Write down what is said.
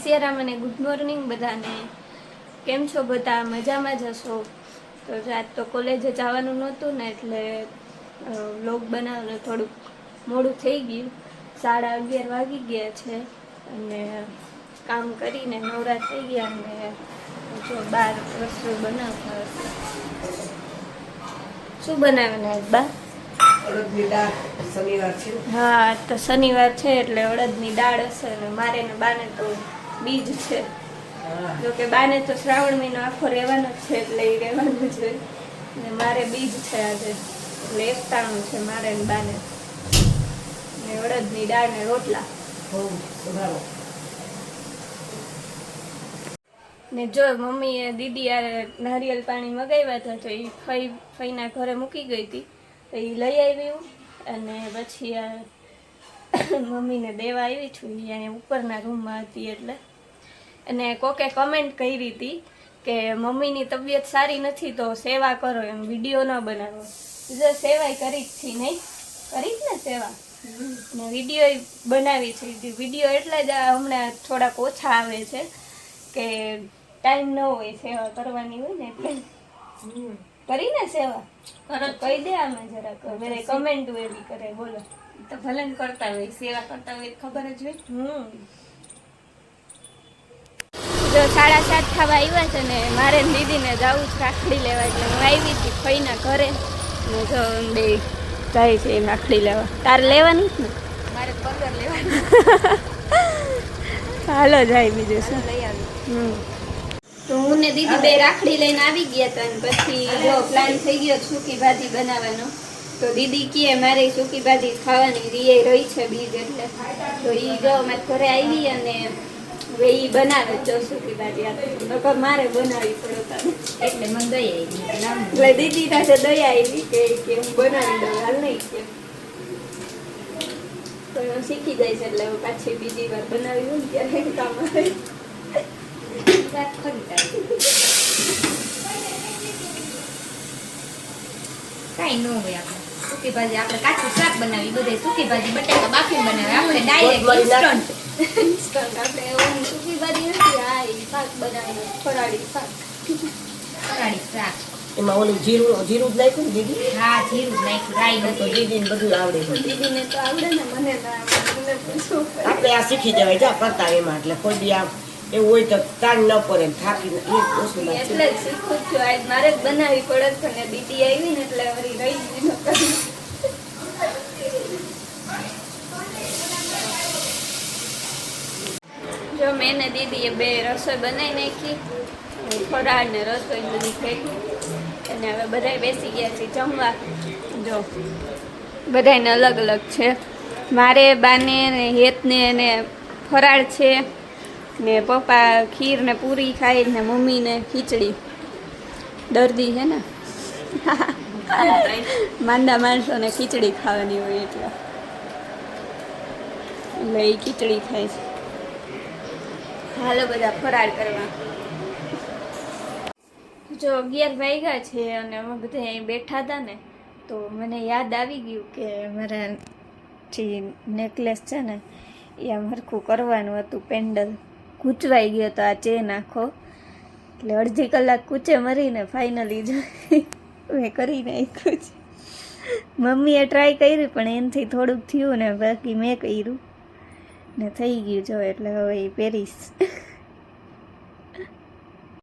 Good morning બધાને. કેમ છો બધા? મજામાં જ હશો? તો આજ તો કોલેજે જવાનું નહોતું ને એટલે વ્લોગ બનાવવાનું થોડુંક મોડું થઈ ગયું. સાડા અગિયાર વાગી ગયા છે અને કામ કરીને નવરા થઈ ગયા અને જો બાર રસોઈ બનાવતા હશે શું બનાવે આજ બા? શનિવાર છે. હા તો શનિવાર છે એટલે અડદની દાળ હશે અને મારે ને બાને તો બીજ છે. જો કે બાને તો શ્રાવણ મહિનો આખો રહેવાનો જ છે એટલે એ રહેવાનું છે ને મારે બીજ છે આજે. એટલે એકતાણું છે મારે ને બાને. ને અડદની દાળ ને રોટલા. ને જો મમ્મીએ દીદી આ નારિયેલ પાણી મગાવ્યા હતા તો એ ફઈ ફઈના ઘરે મૂકી ગઈ હતી. તો એ લઈ આવ્યું અને પછી આ મમ્મીને દેવા આવી છું. એ અહીંયા ઉપરના રૂમમાં હતી એટલે. અને કોકે કમેન્ટ કરી હતી કે મમ્મીની તબિયત સારી નથી તો સેવા કરો એમ, વીડિયો ન બનાવો. જો સેવાય કરી જ છી નહીં. કરી જ ને સેવા. ને વીડિયો બનાવી છે. વીડિયો એટલે જ હમણાં થોડાક ઓછા આવે છે કે ટાઈમ ન હોય સેવા કરવાની હોય ને એટલે. કરીને સેવા. કરો કહી દે આમે જરાક. મને કમેન્ટ એવી કરે બોલો. તો ભલે કરતા હોય સેવા કરતા હોય ખબર જ હોય. હમ. જો સાડા સાત થવા આવ્યા છે ને મારે દીદીને જવું જ રાખડી લેવા એટલે હું આવી હતી ફઈના ઘરે. ને જો બે જાય છે રાખડી લેવા. તારે લેવાની જ ને? મારે પંદર લેવાની. હાલો જાય બીજું શું? લઈ આવી. હમ. તો હું ને દીદી બે રાખડી લઈને આવી ગયા હતા અને પછી જો પ્લાન થઈ ગયો સૂકી ભાજી બનાવવાનો. તો દીદી કહે મારે સૂકી ભાજી ખાવાની રીએ રહી છે બીજ એટલે. તો એ જો મારા ઘરે આવી અને હવે ઈ બનાવે જો સૂકી ભાજી આ નકર મારે બનાવી પડે. એટલે મને દઈ આવી એટલે દીદી પાસે દયા આવી કે હું બનાવી દઉં હાલ નહીં કે. તો હું શીખી છે એટલે પાછી બીજી વાર બનાવી હોય ત્યારે કામ આવે. કાંઈ ન હોય આપણે. સૂકી ભાજી આપણે કાચું શાક બનાવી બધે સૂકી ભાજી બટાકા બાફી બનાવે આપણે ડાયરેક્ટ ઇન્સ્ટન્ટ ઇન્સ્ટન્ટ આપણે એવું સૂકી ભાજી નથી આ શાક બનાવીને ફરાળી શાક. ફરાળી શાક. એમાં ઓલું જીરું જીરું જ નાખ્યું ને દીદી? હા જીરું નાખ્યું રાઈ તો દીદી ને બધું આવડે દીદી ને તો આવડે ને મને? આપણે આ શીખી જવાય જા કરતા એમાં એટલે કોઈ દી આમ એવું હોય તો તાણ ન પડે થાકી ન- એ વસ્તુ એટલે શીખું છું. આજ મારે જ બનાવી પડે છે ને બીટી આવી ને એટલે વળી રહી જ જો મેં ને દીદીએ બે રસોઈ બનાવી નાખી. ફરાળ ને રસોઈ બધી ફેંકી અને હવે બધાય બેસી ગયા છે જમવા. જો બધાને અલગ અલગ છે. મારે બાને હેતને એને ફરાળ છે. ને પપ્પા ખીર ને પૂરી ખાય ને મમ્મીને ખીચડી. દર્દી છે ને? માંદા માણસોને ખીચડી ખાવાની હોય એટલે. એટલે એ ખીચડી ખાય છે. હાલો બધા ફરાળ કરવા. જો અગિયાર વાગ્યા છે અને અમે બધા અહીં બેઠા હતા ને, તો મને યાદ આવી ગયું કે મારા જે નેકલેસ છે ને એ આમ હરખું કરવાનું હતું, પેન્ડલ. ગૂંચવાઈ ગયો તો આ ચેન આખો. એટલે અડધી કલાક કૂચે મરીને ફાઇનલી જો મેં કરી નાખ્યું છે. મમ્મીએ ટ્રાય કરી પણ એનાથી થોડુંક થયું ને બાકી મેં કર્યું. ને થઈ ગયું જો એટલે હવે એ પહેરીશ.